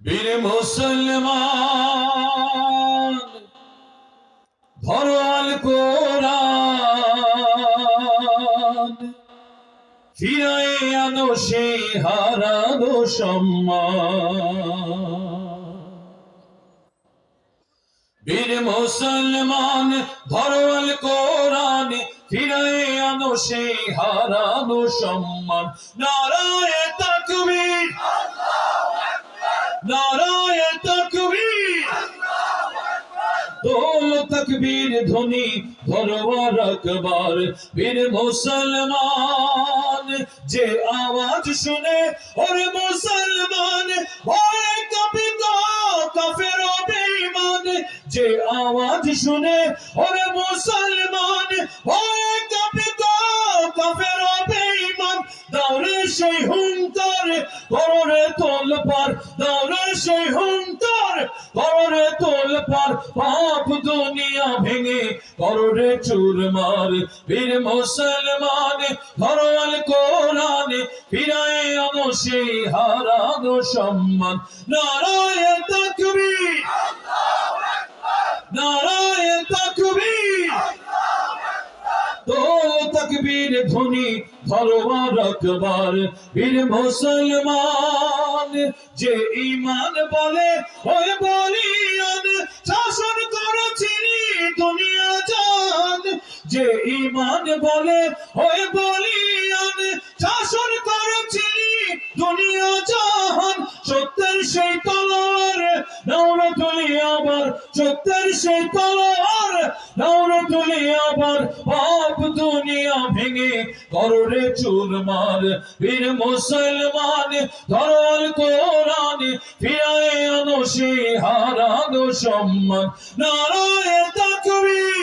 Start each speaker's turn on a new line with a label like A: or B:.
A: বীর মুসলমান ধরল কোরআন, ফিরায়ে আনো সে হারানো বীর মুসলমান ধরল কোরআন, ফিরায়ে আনো সে হারানো সম্মান। নারায় তাকবীর নারায় তকবীর দোল তকবীর ধ্বনি ধরবার আকবার বীর মুসলমান, যে আওয়াজ শুনে, ওরে মুসলমান, ভয়ে কাঁপিত কাফের বেঈমান যে আওয়াজ শুনে, ওরে মুসলমান, ভয়ে কাঁপিত কররে তোল পার দৌড়ে সেই হুঙ্কার। কররে তোল পার, পাপ দুনিয়া ভেঙে কররে চুরমার বীর মুসলমান ধরল কোরআন, ফিরায় আনো সেই সম্মান। নারায়ণ তাকবীর। নারায়ণ তাকবীর। দোল তকবীর ধ্বনি ধরবার আকবার, বীর মুসলমান, যে ইমান বলে, ওই বলিয়ান শাসন করেছিলি দুনিয়া জান। যে ইমান বলে, ওই বলিয়ান শাসন করেছিলি দুনিয়া জাহান সত্যের সেই তলোয়ার নাওরা তুলি আবার। সত্যের সেই তলোয়ার নাওরা তুলি আবার। কররে চুরমার বীর মুসলমান ধরল কোরআন ফিরায় আনো সে হারানো সম্মান নারায়ণ তাকবীর।